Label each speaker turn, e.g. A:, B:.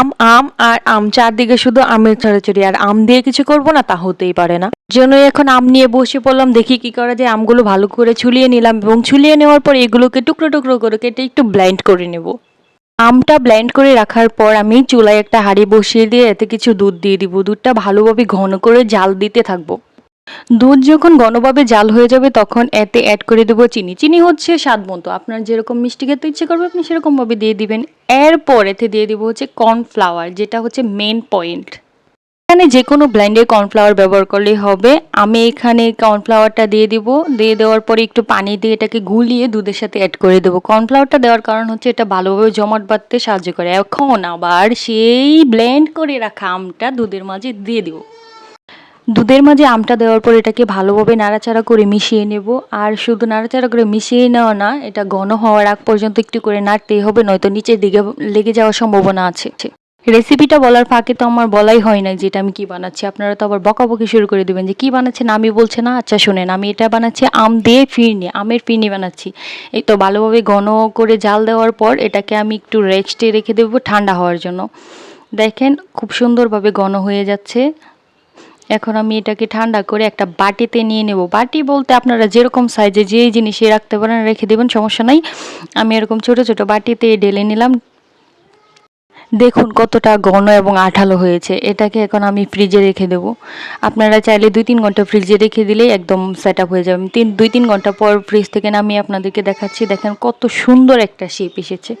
A: আম আম আর আম, চারদিকে শুধু আমের ছড়াছড়ি আর আম দিয়ে কিছু করব না, তা হতেই পারে না। জন্যই এখন আম নিয়ে বসে পড়লাম, দেখি কি করা যায়। আমগুলো ভালো করে ছুলিয়ে নিলাম এবং ছুলিয়ে নেওয়ার পর এগুলোকে টুকরো টুকরো করে কেটে একটু ব্লাইন্ড করে নেব। আমটা ব্লাইন্ড করে রাখার পর আমি চুলায় একটা হাঁড়ি বসিয়ে দিয়ে এতে কিছু দুধ দিয়ে দিব। দুধটা ভালোভাবে ঘন করে জাল দিতে থাকব। দুধ যখন ঘনভাবে জাল হয়ে যাবে, তখন এতে অ্যাড করে দেবো চিনি। চিনি হচ্ছে স্বাদ মতো। আপনার যেরকম মিষ্টি খেতে ইচ্ছে করবে, আপনি সেরকমভাবে দিয়ে দিবেন। এরপর এতে দিয়ে দিব হচ্ছে কর্নফ্লাওয়ার যেটা হচ্ছে মেন পয়েন্ট এখানে যে কোনো ব্ল্যান্ডের কর্নফ্লাওয়ার ব্যবহার করলেই হবে। আমি এখানে কর্নফ্লাওয়ারটা দিয়ে দিব। দিয়ে দেওয়ার পরে একটু পানি দিয়ে এটাকে গুলিয়ে দুধের সাথে অ্যাড করে দেবো। কর্নফ্লাওয়ারটা দেওয়ার কারণ হচ্ছে এটা ভালোভাবে জমাট বাঁধতে সাহায্য করে। এখন আবার সেই ব্লেন্ড করে রাখা আমটা দুধের মাঝে দিয়ে দিব। দুধের মাঝে আমটা দেওয়ার পর এটাকে ভালোভাবে নাড়াচাড়া করে মিশিয়ে নেব। আর শুধু নাড়াচাড়া করে মিশিয়ে নেওয়া না, এটা ঘন হওয়ার আগ পর্যন্ত একটু করে নাড়তেই হবে, নয়তো নিচের দিকে লেগে যাওয়ার সম্ভাবনা আছে। রেসিপিটা বলার ফাঁকে তো আমার বলাই হয় না যেটা আমি কি বানাচ্ছি। আপনারা তো আবার বকাবকি শুরু করে দেবেন যে, কি বানাচ্ছেন? আমি বলছে না? আচ্ছা শোনেন, আমি এটা বানাচ্ছি আম দিয়ে ফিরনি, আমের ফিরনি বানাচ্ছি। এই তো ভালোভাবে ঘন করে জাল দেওয়ার পর এটাকে আমি একটু রেস্টে রেখে দেবো ঠান্ডা হওয়ার জন্য। দেখেন, খুব সুন্দরভাবে ঘন হয়ে যাচ্ছে। এখন আমি এটাকে ঠান্ডা করে একটা বাটিতে নিয়ে নেব। বাটি বলতে আপনারা যেরকম সাইজে যে জিনিসে রাখতে পারেন, রেখে দেবেন, সমস্যা নাই। আমি এরকম ছোট ছোট বাটিতে ঢেলে নিলাম। দেখুন কতটা ঘন এবং আঠালো হয়েছে। এটাকে এখন আমি ফ্রিজে রেখে দেব। আপনারা চাইলে দুই তিন ঘণ্টা ফ্রিজে রেখে দিলেই একদম সেট আপ হয়ে যাবে। তিন, দুই তিন ঘণ্টা পর ফ্রিজ থেকে নামিয়ে আপনাদেরকে দেখাচ্ছি। দেখেন কত সুন্দর একটা শেপ এসেছে।